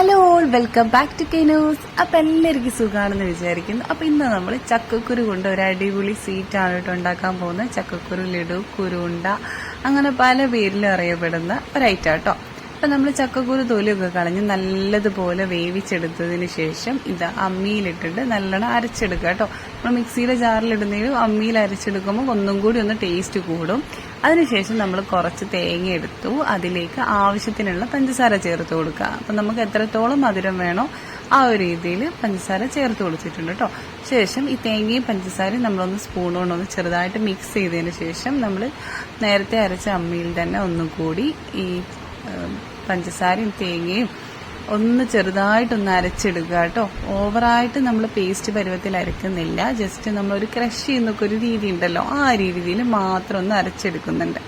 Hello welcome back to K news അപ്പം എല്ലാവർക്കും സുഖമാണെന്ന് വിചാരിക്കുന്നു. അപ്പം ഇന്ന് നമ്മൾ ചക്കക്കുരു കൊണ്ട് ഒരു അടിപൊളി സ്വീറ്റാണ് കേട്ടോ ഉണ്ടാക്കാൻ പോകുന്നത്. ചക്കക്കുരു ലഡു കുരുണ്ട അങ്ങനെ പല പേരിലും അറിയപ്പെടുന്ന ഒരു ഐറ്റം കേട്ടോ. അപ്പൊ നമ്മൾ ചക്കക്കുരു തൊലിയൊക്കെ കളഞ്ഞ് നല്ലതുപോലെ വേവിച്ചെടുത്തതിന് ശേഷം ഇത് അമ്മിയിലിട്ടിട്ട് നല്ലോണം അരച്ചെടുക്കുക കേട്ടോ. നമ്മൾ മിക്സിയിലെ ജാറിലിടുന്നതിലും അമ്മിയിൽ അരച്ചെടുക്കുമ്പോൾ ഒന്നും കൂടി ഒന്ന് ടേസ്റ്റ് കൂടും. അതിനുശേഷം നമ്മൾ കുറച്ച് തേങ്ങ എടുത്തു. അതിലേക്ക് ആവശ്യത്തിനുള്ള പഞ്ചസാര ചേർത്ത് കൊടുക്കുക. അപ്പം നമുക്ക് എത്രത്തോളം മധുരം വേണോ ആ ഒരു രീതിയിൽ പഞ്ചസാര ചേർത്ത് കൊടുത്തിട്ടുണ്ട് കേട്ടോ. ശേഷം ഈ തേങ്ങയും പഞ്ചസാരയും നമ്മളൊന്ന് സ്പൂൺ കൊണ്ടൊന്ന് ചെറുതായിട്ട് മിക്സ് ചെയ്തതിന് ശേഷം നമ്മൾ നേരത്തെ അരച്ച അമ്മിയിൽ തന്നെ ഒന്നും കൂടി ഈ പഞ്ചസാരയും തേങ്ങയും ഒന്ന് ചെറുതായിട്ടൊന്ന് അരച്ചെടുക്കുക കേട്ടോ. ഓവറായിട്ട് നമ്മൾ പേസ്റ്റ് പരുവത്തിൽ അരക്കുന്നില്ല. ജസ്റ്റ് നമ്മൾ ഒരു ക്രഷ് ചെയ്യുന്നൊക്കെ ഒരു രീതി ഉണ്ടല്ലോ. ആ രീതിയിൽ മാത്രം ഒന്ന് അരച്ചെടുക്കുന്നുണ്ട്.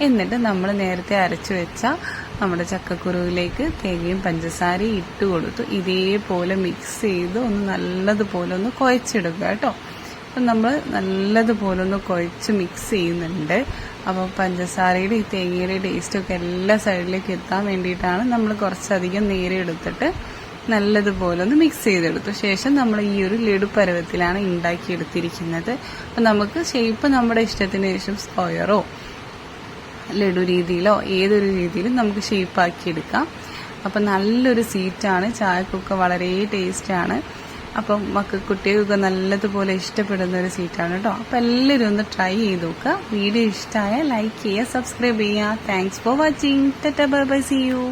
എന്നിട്ട് നമ്മൾ നേരത്തെ അരച്ചു വെച്ച നമ്മുടെ ചക്കക്കുരുവിലേക്ക് തേങ്ങയും പഞ്ചസാരയും ഇട്ട് കൊടുത്തു. ഇതേപോലെ മിക്സ് ചെയ്ത് ഒന്ന് നല്ലതുപോലെ ഒന്ന് കുഴച്ചെടുക്കുക കേട്ടോ. അപ്പം നമ്മൾ നല്ലതുപോലെ ഒന്ന് കുഴച്ച് മിക്സ് ചെയ്യുന്നുണ്ട്. അപ്പോൾ പഞ്ചസാരയുടെ ഈ തേങ്ങയുടെ ടേസ്റ്റൊക്കെ എല്ലാ സൈഡിലേക്ക് എത്താൻ വേണ്ടിയിട്ടാണ് നമ്മൾ കുറച്ചധികം നേരെ എടുത്തിട്ട് നല്ലതുപോലെ ഒന്ന് മിക്സ് ചെയ്തെടുത്തു. ശേഷം നമ്മൾ ഈ ഒരു ലഡു പരുവത്തിലാണ് ഉണ്ടാക്കിയെടുത്തിരിക്കുന്നത്. അപ്പം നമുക്ക് ഷേപ്പ് നമ്മുടെ ഇഷ്ടത്തിന് ശേഷം സ്ക്വയറോ ലഡു രീതിയിലോ ഏതൊരു രീതിയിലും നമുക്ക് ഷേപ്പാക്കിയെടുക്കാം അപ്പം നല്ലൊരു സീറ്റാണ് ചായക്കൊക്കെ വളരെ ടേസ്റ്റാണ് അപ്പം മക്ക കുട്ടികൾക്ക് നല്ലതുപോലെ ഇഷ്ടപ്പെടുന്ന ഒരു സീറ്റാണ് കേട്ടോ അപ്പം എല്ലാവരും ഒന്ന് ട്രൈ ചെയ്ത് നോക്കുക വീഡിയോ ഇഷ്ടമായ ലൈക്ക് ചെയ്യുക സബ്സ്ക്രൈബ് ചെയ്യുക. Thanks for watching tata bye bye see you